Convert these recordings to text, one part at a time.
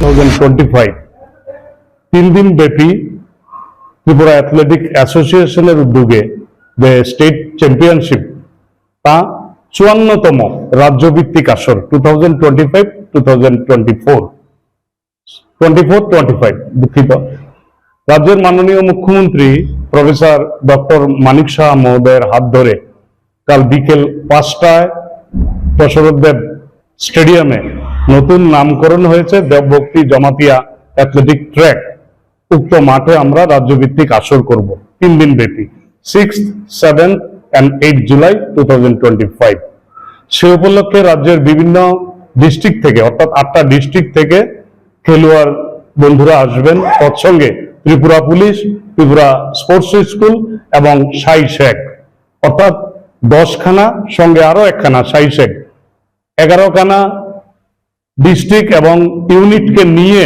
2025 তিন দিন ব্যাপী ত্রিপুরা অ্যাথলেটিক অ্যাসোসিয়েশনের উদ্যোগে যে স্টেট চ্যাম্পিয়নশিপ, তা চুয়ান্নতম রাজ্যভিত্তিক আসর two thousand twenty five two thousand twenty four twenty four twenty five দুঃখিত। রাজ্যের মাননীয় মুখ্যমন্ত্রী প্রফেসর ডক্টর মানিক শাহ মহোদয়ের হাত ধরে কাল বিকেল পাঁচটায় দশরথ দেব স্টেডিয়ামে নতুন নামকরণ হয়েছে দেবভক্তি জমাতিয়া অ্যাথলেটিক ট্র্যাক। উক্ত মাঠে আমরা রাজ্যভিত্তিক আসর করব। তিন দিন ব্যাপী six seven and eight July two সে উপলক্ষে রাজ্যের বিভিন্ন ডিস্ট্রিক্ট থেকে, অর্থাৎ আটটা ডিস্ট্রিক্ট থেকে খেলোয়াড় বন্ধুরা আসবেন। তৎসঙ্গে Tripura police, Tripura sports school এবং সাই শেখ। অর্থাৎ দশখানা, সঙ্গে আরও একখানা সাই শেখ। এগারোখানা ডিস্ট্রিক্ট এবং ইউনিটকে নিয়ে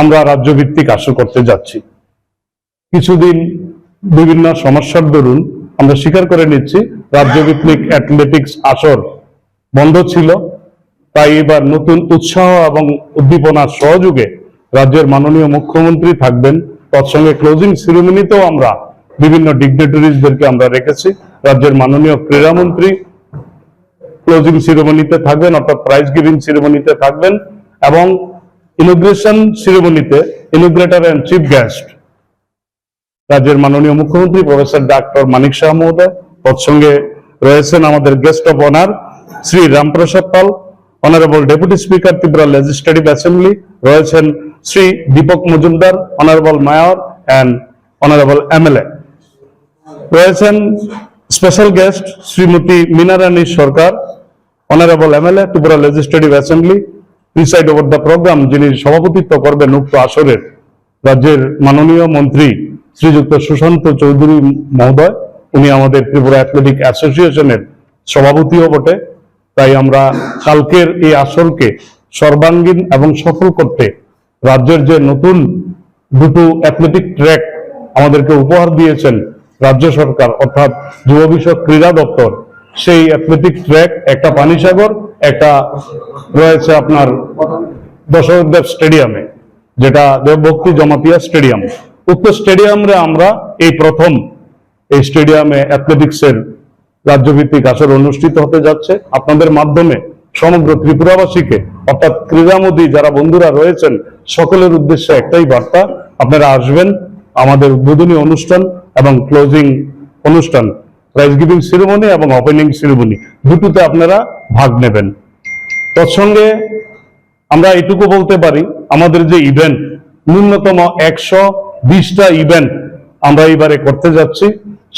আমরা রাজ্যভিত্তিক আসর করতে যাচ্ছি। কিছুদিন বিভিন্ন সমস্যার দরুন আমরা স্বীকার করে নিচ্ছি, রাজ্যভিত্তিক অ্যাথলেটিক্স আসর বন্ধ ছিল, তাই এবার নতুন উৎসাহ এবং উদ্দীপনার সহযোগে রাজ্যের মাননীয় মুখ্যমন্ত্রী থাকবেন। তৎসঙ্গে ক্লোজিং সেরিমনিতেও আমরা বিভিন্ন ডিগনেটারিজদেরকে আমরা রেখেছি। রাজ্যের মাননীয় ক্রীড়ামন্ত্রী ক্লোজিং সেরেমনিতে থাকবেন, অর্থাৎ প্রাইজ গিভিং সেরেমনিতে থাকবেন এবং ইনোগ্রেশন সেরেমনিতে ইনোগ্রেটর অ্যান্ড চিফ গেস্ট রাজ্যের মাননীয় মুখ্যমন্ত্রী প্রফেসর ডাক্তার মানিক শাহ মহোদয়। তৎসঙ্গে রয়েছেন আমাদের guest of honour Shri Ramprasad Pal honourable deputy speaker Tripura legislative assembly রয়েছেন Shri Dipak Majumdar honourable mayor and honourable M MLA রয়েছেন special guest Shrimati Minarani Sarkar. Honourable MLA Tripura legislative assembly preside over the programme যিনি সভাপতিত্ব করবেন উক্ত আসরের রাজ্যের মাননীয় মন্ত্রী শ্রীযুক্ত সুশান্ত চৌধুরী মহোদয়। উনি আমাদের ত্রিপুরা অ্যাথলেটিক অ্যাসোসিয়েশনের সভাপতিও বটে। তাই আমরা কালকের এই আসরকে সর্বাঙ্গীন এবং সফল করতে রাজ্যের যে নতুন দুটো অ্যাথলেটিক ট্র্যাক আমাদেরকে উপহার দিয়েছেন রাজ্য সরকার, অর্থাৎ যুব বিষয়ক ক্রীড়া দপ্তর সেই অ্যাথলেটিক ট্র্যাক একটা পানিসাগর, একটা রয়েছে আপনার দশরথ দেব স্টেডিয়ামে, যেটা দেবভক্তি জমাতিয়া স্টেডিয়াম। উক্ত স্টেডিয়ামে আমরা এই প্রথম এই স্টেডিয়ামে অ্যাথলেটিক্সের রাজ্যভিত্তিক আসর অনুষ্ঠিত হতে যাচ্ছে। আপনাদের মাধ্যমে সমগ্র ত্রিপুরাবাসীকে, অর্থাৎ ক্রীড়ামোদী যারা বন্ধুরা রয়েছেন, সকলের উদ্দেশ্যে একটাই বার্তা, আপনারা আসবেন আমাদের উদ্বোধনী অনুষ্ঠান এবং ক্লোজিং অনুষ্ঠান প্রাইজ গিভিং সেরেমনি এবং ওপেনিং সেরেমনি দুটোতে আপনারা ভাগ নেবেন। তৎসঙ্গে আমরা এটুকু বলতে পারি আমাদের যে ইভেন্ট ন্যূনতম একশো বিশটা ইভেন্ট আমরা এবারে করতে যাচ্ছি।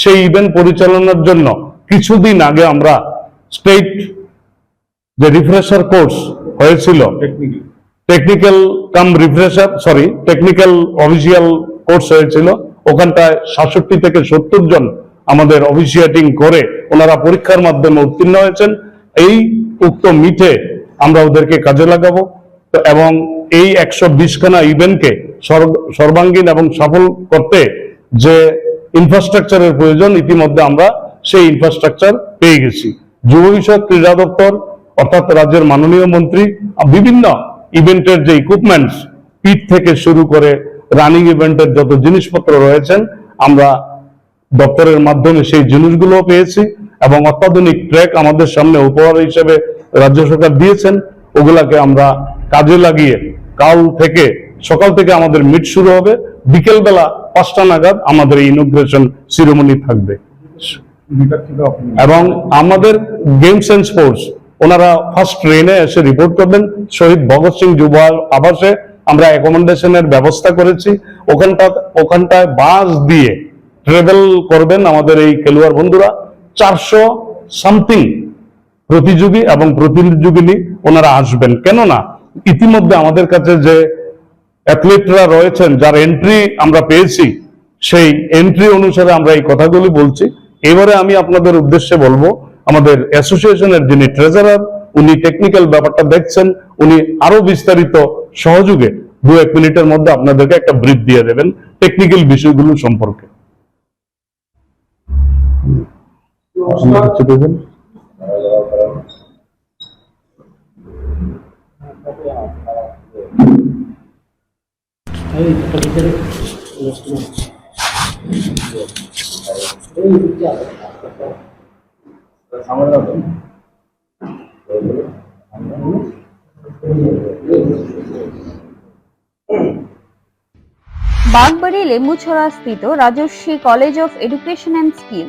সেই ইভেন্ট পরিচালনার জন্য কিছুদিন আগে আমরা স্টেট যে রিফ্রেশার কোর্স হয়েছিল technical cum refresher sorry technical official course হয়েছিল ওখানটায় সাতষট্টি থেকে সত্তর জন আমাদের অফিসিয়েটিং করে ওনারা পরীক্ষার মাধ্যমে উত্তীর্ণ হয়েছেন। এই উক্ত মিটে আমরা ওদেরকে কাজে লাগাবো। এবং এই একশো বিশখানা ইভেন্টকে সর্ব- সর্বাঙ্গীন এবং সফল করতে যে ইনফ্রাস্ট্রাকচারের প্রয়োজন, ইতিমধ্যে আমরা সেই ইনফ্রাস্ট্রাকচার পেয়ে গেছি। যুব বিষয়ক ক্রীড়া দপ্তর, অর্থাৎ রাজ্যের মাননীয় মন্ত্রী বিভিন্ন ইভেন্টের যে ইকুইপমেন্টস পিট থেকে শুরু করে রানিং ইভেন্টের যত জিনিসপত্র রয়েছেন, আমরা দপ্তরের মাধ্যমে সেই জিনিসগুলো পেয়েছি এবং অত্যাধুনিক ট্র্যাক আমাদের সামনে উপহার হিসেবে রাজ্য সরকার দিয়েছেন। ওগুলাকে আমরা কাজে লাগিয়ে কাল থেকে, সকাল থেকে আমাদের মিট শুরু হবে। বিকেলবেলা পাঁচটা নাগাদ আমাদের ইনোগ্রেশন সিরেমনি থাকবে। এবং আমাদের গেমস অ্যান্ড স্পোর্টস ওনারা ফার্স্ট ট্রেনে এসে রিপোর্ট করবেন। শহীদ ভগৎ সিং যুব আবাসে আমরা অ্যাকোমোডেশনের ব্যবস্থা করেছি। ওখানটা ওখানটায় বাস দিয়ে ট্রেভেল করবেন আমাদের এই খেলোয়াড় বন্ধুরা। চারশো সামথিং প্রতিযোগী এবং প্রতিযোগিনী ওনারা আসবেন। কেননা, ইতিমধ্যে আমাদের কাছে যে অ্যাথলেটরা রয়েছেন, যার এন্ট্রি আমরা পেয়েছি, সেই এন্ট্রি অনুসারে আমরা এই কথাগুলি বলছি। এবারে আমি আপনাদের উদ্দেশ্যে বলব, আমাদের অ্যাসোসিয়েশনের যিনি ট্রেজারার উনি টেকনিক্যাল ব্যাপারটা দেখছেন, উনি আরও বিস্তারিত সহযোগে দু এক মিনিটের মধ্যে আপনাদেরকে একটা ব্রিফ দিয়ে দেবেন টেকনিক্যাল বিষয়গুলো সম্পর্কে। বাগবাড়ি লেম্বুছড়া স্থিত Rajaswi college of education and skill